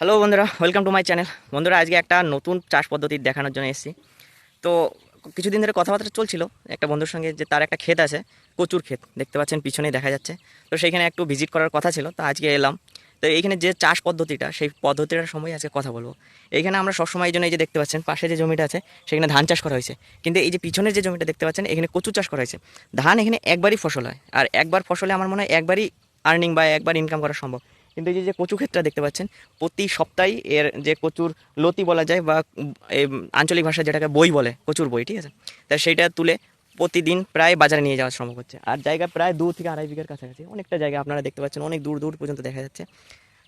Hello বন্ধুরা welcome to my channel বন্ধুরা, আজকে একটা নতুন চাষ পদ্ধতি দেখানোর জন্য এসেছি। তো কিছুদিন ধরে কথাবার্তা চলছিল, একটা বন্ধুর সঙ্গে যে তার একটা ক্ষেত আছে, কচুর ক্ষেত, দেখতে পাচ্ছেন, পিছনেই দেখা যাচ্ছে। তো সেইখানে একটু ভিজিট করার কথা ছিল, তো আজকে এলাম। তো এইখানে যে চাষ পদ্ধতিটা, সেই পদ্ধতিটার সময় আজকে কথা বলব। এইখানে আমরা সবসময় এই জন্য এই যে দেখতে পাচ্ছেন, পাশে যে জমিটা আছে, সেখানে ধান চাষ করা হয়েছে। কিন্তু এই যে পিছনের যে জমিটা দেখতে পাচ্ছেন, এখানে কচু চাষ করা হয়েছে। ধান এখানে একবারই ফসল হয়। আর একবার ফসলে আমার মনে হয় একবারই আর্নিং বা একবার ইনকাম করা সম্ভব। কিন্তু এই যে- কচু ক্ষেতটা দেখতে পাচ্ছেন, প্রতি সপ্তাহে এর যে কচুর লতি বলা যায় বা আঞ্চলিক ভাষায় যেটাকে বই বলে, কচুর বই, ঠিক আছে? তা সেইটা তুলে প্রতিদিন প্রায় বাজারে নিয়ে যাওয়া সম্ভব হচ্ছে। আর জায়গা প্রায় দু থেকে আড়াই বিঘার কাছাকাছি, অনেকটা জায়গা আপনারা দেখতে পাচ্ছেন, অনেক দূর দূর পর্যন্ত দেখা যাচ্ছে।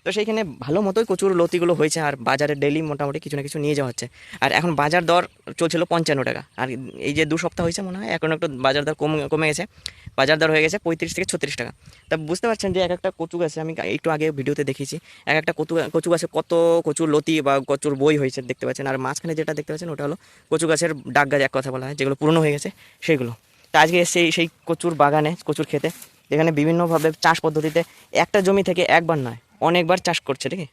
তো সেইখানে ভালো মতোই কচুর লতিগুলো হয়েছে আর বাজারে ডেলি মোটামুটি কিছু না কিছু নিয়ে যাওয়া হচ্ছে। আর এখন বাজার দর চলছিল পঞ্চান্ন টাকা। আর এই যে দু সপ্তাহ হয়েছে মনে হয়, এখন একটু বাজার দর কমে কমে গেছে। বাজার দর হয়ে গেছে পঁয়ত্রিশ থেকে ছত্রিশ টাকা। তা বুঝতে পারছেন যে এক একটা কচু গাছে আমি একটু আগে ভিডিওতে দেখেছি এক একটা কচু কচু গাছে কত কচুর লতি বা কচুর বই হয়েছে দেখতে পাচ্ছেন। আর মাঝখানে যেটা দেখতে পাচ্ছেন ওটা হলো কচু গাছের ডাক গাছ, এক কথা বলা হয়, যেগুলো পুরনো হয়ে গেছে সেগুলো তা আজকে সেই সেই কচুর বাগানে, কচুর খেতে এখানে বিভিন্নভাবে চাষ পদ্ধতিতে একটা জমি থেকে একবার নয় অনেকবার চাষ করছে আছে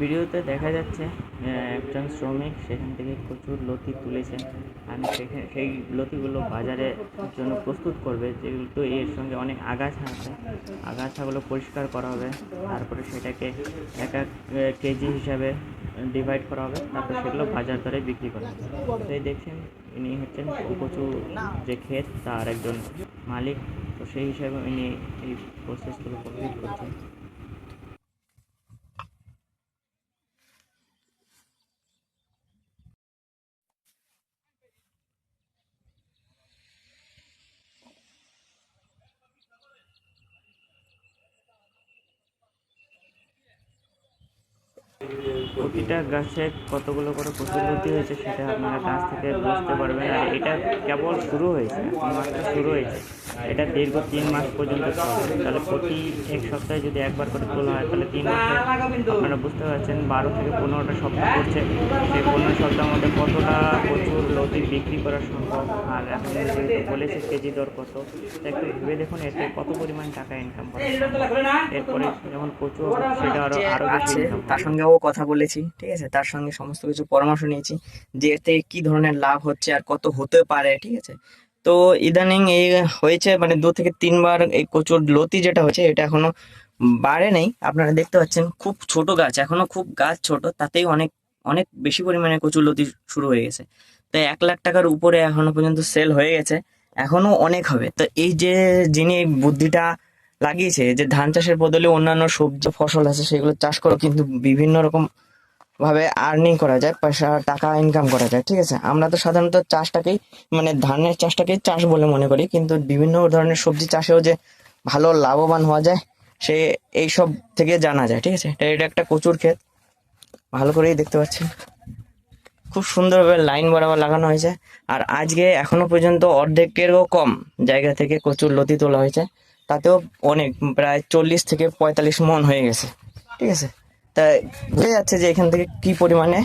ভিডিওতে দেখা যাচ্ছে একজন শ্রমিক সেখান থেকে প্রচুর লতি তুলেছেন আর সেখানে সেই লতিগুলো বাজারে জন্য প্রস্তুত করবে যেগুলো এর সঙ্গে অনেক আগাছা আছে। আগাছাগুলো পরিষ্কার করা হবে, তারপরে সেটাকে এক এক কেজি হিসাবে ডিভাইড করা হবে, তারপর সেগুলো বাজার দরে বিক্রি করা হবে। এই দেখছেন, ইনি হচ্ছেন কচু যে ক্ষেত, তার একজন মালিক। তো সেই হিসাবে ইনি এই প্রসেসগুলো কমপ্লিট করছেন। Thank you. প্রতিটা গাছে কতগুলো করে লতি হয়েছে সেটা আপনারা গাছ থেকে বুঝতে পারবেন। আর এটা কেবল শুরু হয়েছে এখন মাত্র শুরু হয়েছে। এটা দীর্ঘ তিন মাস পর্যন্ত চলবে তাহলে প্রতি এক সপ্তাহে যদি একবার করে তোলা হয় তাহলে তিন মাসে আপনারা বুঝতে পারছেন বারো থেকে পনেরোটা সপ্তাহ করছে। সেই পনেরো সপ্তাহের মধ্যে কতটা প্রচুর লতি বিক্রি করা সম্ভব? আর এখন যেহেতু বলেছে কেজি দর কত একটু ভেবে দেখুন এতে কত পরিমাণ টাকা ইনকাম করা এরপরে যেমন কচু হবে, সেটা আরও আরও বেশি হবে। তার সঙ্গেও কথা বলেছি ঠিক আছে? তার সঙ্গে সমস্ত কিছু পরামর্শ নিয়েছি যে এতে কি ধরনের লাভ হচ্ছে আর কত হতে পারে, ঠিক আছে? তো ইদানিং এই হয়েছে মানে দু থেকে তিনবার এই কচুর লতি যেটা হচ্ছে এটা এখনও বাড়ে নেই। আপনারা দেখতে পাচ্ছেন খুব ছোট গাছ, এখনও খুব গাছ ছোট, তাতেই অনেক অনেক বেশি পরিমাণে কচুর লতি শুরু হয়ে গেছে। তো এক লাখ টাকার উপরে এখনও পর্যন্ত সেল হয়ে গেছে, এখনও অনেক হবে। তো এই যে যিনি বুদ্ধিটা লাগিয়েছে, যে ধান চাষের বদলে অন্যান্য সবজি ফসল আছে, সেগুলো চাষ করো কিন্তু বিভিন্ন রকম ভাবে আর্নিং করা যায়, পয়সা, টাকা ইনকাম করা যায়, ঠিক আছে? আমরা তো সাধারণত চাষটাকেই মানে ধানের চাষটাকেই চাষ বলে মনে করি, কিন্তু বিভিন্ন ধরনের সবজি চাষেও যে ভালো লাভবান হওয়া যায়, সে এই সব থেকে জানা যায়, ঠিক আছে? এটা- এটা একটা কচুর ক্ষেত, ভালো করেই দেখতে পাচ্ছেন খুব সুন্দরভাবে লাইন বরাবর লাগানো হয়েছে, আর আজকে এখনও পর্যন্ত অর্ধেকেরও কম জায়গা থেকে কচুর লতি তোলা হয়েছে, তাতেও অনেক, প্রায় চল্লিশ থেকে পঁয়তাল্লিশ মন হয়ে গেছে, ঠিক আছে? তাই বোঝা যাচ্ছে যে এখান থেকে কি পরিমাণে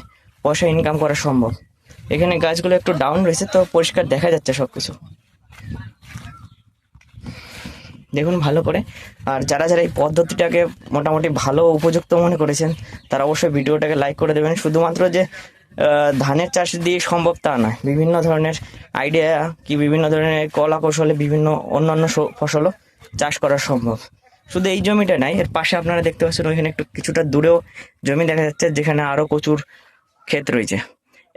পয়সা ইনকাম করা সম্ভব। এখানে গাছগুলো একটু ডাউন রয়েছে, তো পরিষ্কার দেখা যাচ্ছে সব কিছু দেখুন ভালো করে। আর যারা যারা এই পদ্ধতিটাকে মোটামুটি ভালো উপযুক্ত মনে করেছেন, তারা অবশ্যই ভিডিওটাকে লাইক করে দেবেন। শুধুমাত্র যে ধানের চাষ দিয়ে সম্ভব তা নয়। বিভিন্ন ধরনের আইডিয়া কি বিভিন্ন ধরনের কলা কৌশলে বিভিন্ন অন্যান্য ফসলও চাষ করা সম্ভব। শুধু এই জমিটা নাই, এর পাশে আপনারা দেখতে পাচ্ছেন ওইখানে একটু কিছুটা দূরেও জমি দেখা যাচ্ছে, যেখানে আরও কচুর ক্ষেত রয়েছে।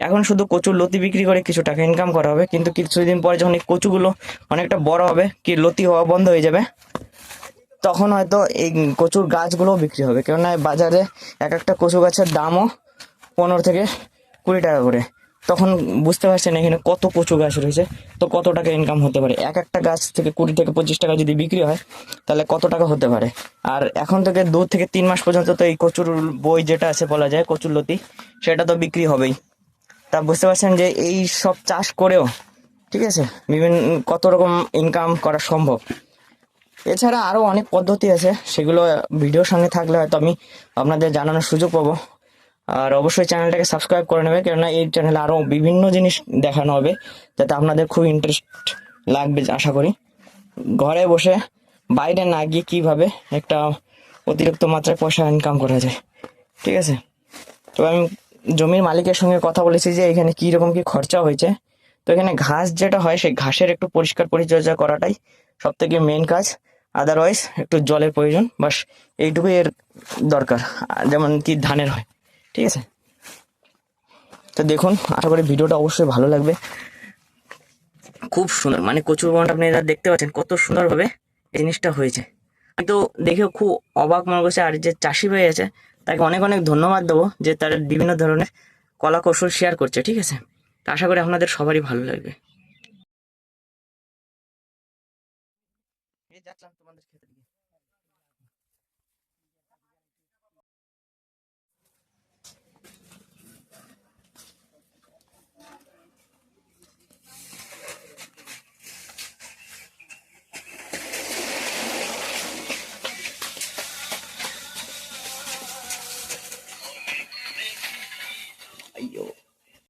এখন শুধু কচুর লতি বিক্রি করে কিছু টাকা ইনকাম করা হবে, কিন্তু কিছুদিন পরে যখন এই কচুগুলো অনেকটা বড় হবে, কি লতি হওয়া বন্ধ হয়ে যাবে, তখন হয়তো এই কচুর গাছগুলো বিক্রি হবে। কেননা বাজারে এক একটা কচু গাছের দামও পনেরো থেকে কুড়ি টাকা করে। তখন বুঝতে পারছেন এখানে কত কচু গাছ রয়েছে, তো কত টাকা ইনকাম হতে পারে? এক একটা গাছ থেকে কুড়ি থেকে পঁচিশ টাকা যদি বিক্রি হয়, তাহলে কত টাকা হতে পারে? আর এখন থেকে দু থেকে তিন মাস পর্যন্ত তো এই কচুর বই যেটা আছে বলা যায়, কচুর লতি, সেটা তো বিক্রি হবেই। তা বুঝতে পারছেন যে এই সব চাষ করেও, ঠিক আছে, বিভিন্ন কত রকম ইনকাম করা সম্ভব। এছাড়া আরও অনেক পদ্ধতি আছে, সেগুলো ভিডিওর সঙ্গে থাকলে হয়তো আমি আপনাদের জানানোর সুযোগ পাবো। আর অবশ্যই চ্যানেলটাকে সাবস্ক্রাইব করে নেবে, কেননা এই চ্যানেলে আরও বিভিন্ন জিনিস দেখানো হবে যাতে আপনাদের খুব ইন্টারেস্ট লাগবে, আশা করি। ঘরে বসে বাইরে না গিয়ে কীভাবে একটা অতিরিক্ত মাত্রায় পয়সা ইনকাম করা যায়, ঠিক আছে? তো আমি জমির মালিকের সঙ্গে কথা বলেছি যে এখানে কি রকম কি খরচা হয়েছে। তো এখানে ঘাস যেটা হয়, সেই ঘাসের একটু পরিষ্কার পরিচর্যা করাটাই সব থেকে মেন কাজ। আদারওয়াইজ একটু জলের প্রয়োজন, বাস এইটুকুই এর দরকার, যেমন কি ধানের হয়। ঠিক আছে? তো দেখুন, আশা করি ভিডিওটা অবশ্যই ভালো লাগবে। খুব সুন্দর মানে কচুর বনটা আপনি এরা দেখতে পাচ্ছেন, কত সুন্দরভাবে এই জিনিসটা হয়েছে। আমি তো দেখেও খুব অবাক মনে করছে, আর যে চাষি ভাই আছে, তাকে অনেক অনেক ধন্যবাদ দেবো যে তার বিভিন্ন ধরনের কলা কৌশল শেয়ার করছে, ঠিক আছে? আশা করি আপনাদের সবারই ভালো লাগবে।